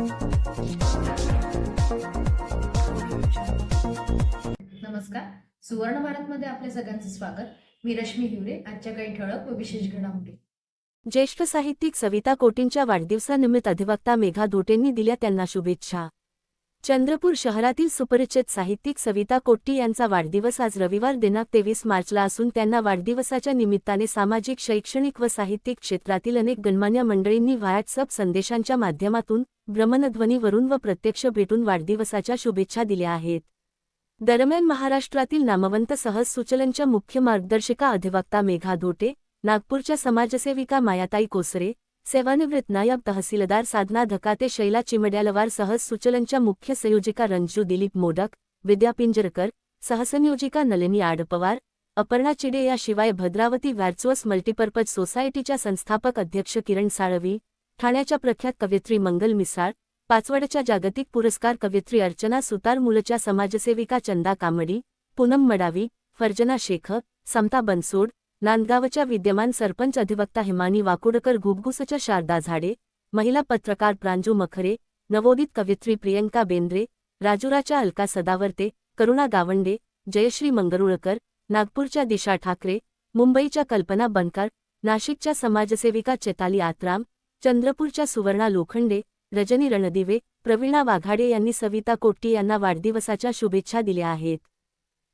नमस्कार. सुवर्ण भारत मध्ये आपल्या सगळ्यांचं स्वागत. मी रश्मी हिवरे आजच्या काही ठळक व विशेष घडामोडी. ज्येष्ठ साहित्यिक सविता कोटींच्या वाढदिवसानिमित्त अधिवक्ता मेघा धोटेंनी दिल्या त्यांना शुभेच्छा. चंद्रपूर शहरातील सुपरिचित साहित्यिक सविता कोट्टी यांचा वाढदिवस आज रविवार दिनांक तेवीस मार्चला असून त्यांना वाढदिवसाच्या निमित्ताने सामाजिक शैक्षणिक व साहित्यिक क्षेत्रातील अनेक गणमान्य मंडळींनी व्हॉट्सअप संदेशांच्या माध्यमातून भ्रमणध्वनीवरून व प्रत्यक्ष भेटून वाढदिवसाच्या शुभेच्छा दिल्या आहेत. दरम्यान महाराष्ट्रातील नामवंत सहज सुचलनच्या मुख्य मार्गदर्शिका अधिवक्ता मेघा धोटे नागपूरच्या समाजसेविका मायाताई कोसरे सेवानिवृत्त नायब तहसीलदार साधना धकाते शैला चिमड्यालवार सहज सुचलनच्या मुख्य संयोजिका रंजू दिलीप मोडक विद्या पिंजरकर सहसंयोजिका नलिनी आडपवार अपर्णा चिडे याशिवाय भद्रावती व्हॅर्च्युअस मल्टीपर्पज सोसायटीच्या संस्थापक अध्यक्ष किरण साळवी ठाण्याच्या प्रख्यात कवयित्री मंगल मिसाळ पाचवडच्या जागतिक पुरस्कार कवयित्री अर्चना सुतार मुलच्या समाजसेविका चंदा कामडी पूनम मडावी फर्जना शेख समता बनसोड नांदगावच्या विद्यमान सरपंच अधिवक्ता हिमानी वाकुडकर घुबघुसच्या शारदा झाडे महिला पत्रकार प्रांजू मखरे नवोदित कवित्री प्रियंका बेंद्रे राजुराच्या अलका सदावर्ते करुणा गावंडे जयश्री मंगरुळकर नागपूरच्या दिशा ठाकरे मुंबईच्या कल्पना बनकर नाशिकच्या समाजसेविका चेताली आत्राम चंद्रपूरच्या सुवर्णा लोखंडे रजनी रणदिवे प्रवीणा वाघाडे यांनी सविता कोट्टी यांना वाढदिवसाच्या शुभेच्छा दिल्या आहेत.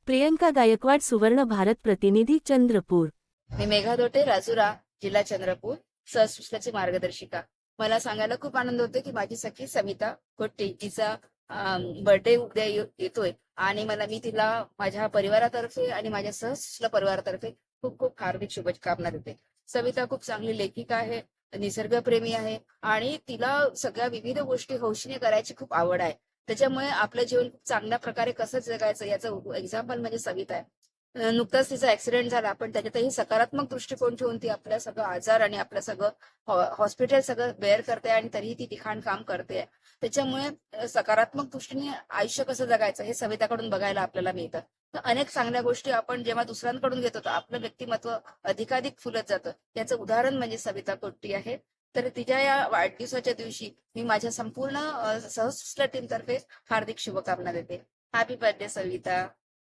प्रियंका गायकवाड सुवर्ण भारत प्रतिनिधी चंद्रपूर. मी मेघा दोटे राजुरा जिल्हा चंद्रपूर सहसुष्टाची मार्गदर्शिका. मला सांगायला खूप आनंद होतो की माझी सखी समिता कोट्टी तिचा बर्थडे उद्या येतोय. आणि मला मी तिला माझ्या परिवारातर्फे आणि माझ्या सहसुष्ट परिवारातर्फे खूप खूप हार्दिक शुभकामना देते. सविता खूप चांगली लेखिका आहे निसर्गप्रेमी आहे आणि तिला सगळ्या विविध गोष्टी हौशीने करायची खूप आवड आहे. त्याच्यामुळे आपलं जीवन खूप चांगल्या प्रकारे कसं जगायचं याचं एक्झाम्पल म्हणजे सविता आहे. नुकताच तिचा ऍक्सिडेंट झाला पण त्याच्यातही सकारात्मक दृष्टिकोन ठेवून ती आपल्या सगळं आजार आणि आपलं सगळं हो, हॉस्पिटल सगळं बेअर करते आणि तरीही ती लिखाण काम करते. त्याच्यामुळे सकारात्मक दृष्टीने आयुष्य कसं जगायचं हे सविताकडून बघायला आपल्याला मिळतं. तर अनेक चांगल्या गोष्टी आपण जेव्हा दुसऱ्यांकडून घेतो तर आपलं व्यक्तिमत्व अधिकाधिक फुलत जातं. याचं उदाहरण म्हणजे सविता कोट्टी आहे. तर तिच्या या वाढदिवसाच्या दिवशी मी माझ्या संपूर्ण सहसुष्ट टीम तर्फे हार्दिक शुभकामना देते. Happy birthday Savita